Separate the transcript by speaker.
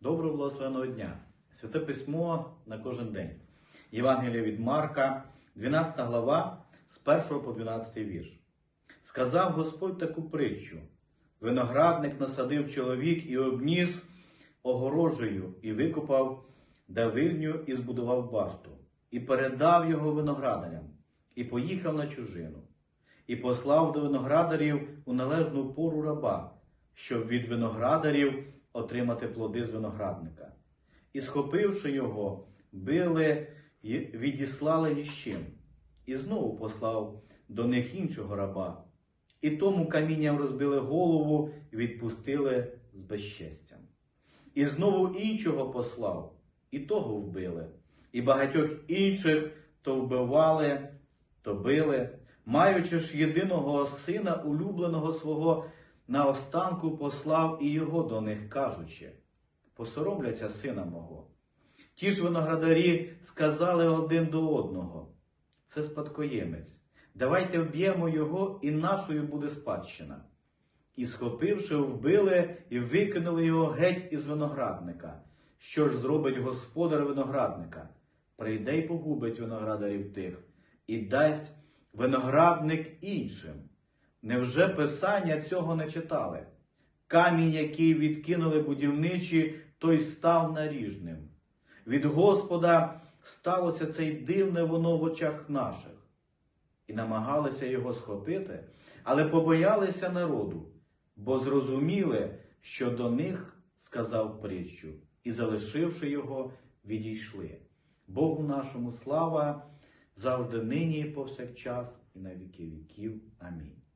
Speaker 1: Доброго благословеного дня! Святе письмо на кожен день. Євангелія від Марка, 12 глава, з 1 по 12 вірш. Сказав Господь таку притчу: виноградник насадив чоловік і обніс огорожею, і викопав давильню і збудував башту, і передав його виноградарям, і поїхав на чужину, і послав до виноградарів у належну пору раба, щоб від виноградарів отримати плоди з виноградника. І, схопивши його, били і відіслали ліщим, і знову послав до них іншого раба. І тому камінням розбили голову відпустили з безчестям. І знову іншого послав, і того вбили, і багатьох інших то вбивали, то били, маючи ж єдиного сина, улюбленого свого, наостанку послав і його до них, кажучи: посоромляться сина мого. Ті ж виноградарі сказали один до одного: це спадкоємець. Давайте вб'ємо його, і нашою буде спадщина. І, схопивши, вбили і викинули його геть із виноградника. Що ж зробить господар виноградника? Прийде й погубить виноградарів тих, і дасть виноградник іншим. Невже писання цього не читали? Камінь, який відкинули будівничі, той став наріжним. Від Господа сталося це й дивне воно в очах наших. І намагалися його схопити, але побоялися народу, бо зрозуміли, що до них сказав притчу, і, залишивши його, відійшли. Богу нашому слава завжди нині і повсякчас, і на віки віків. Амінь.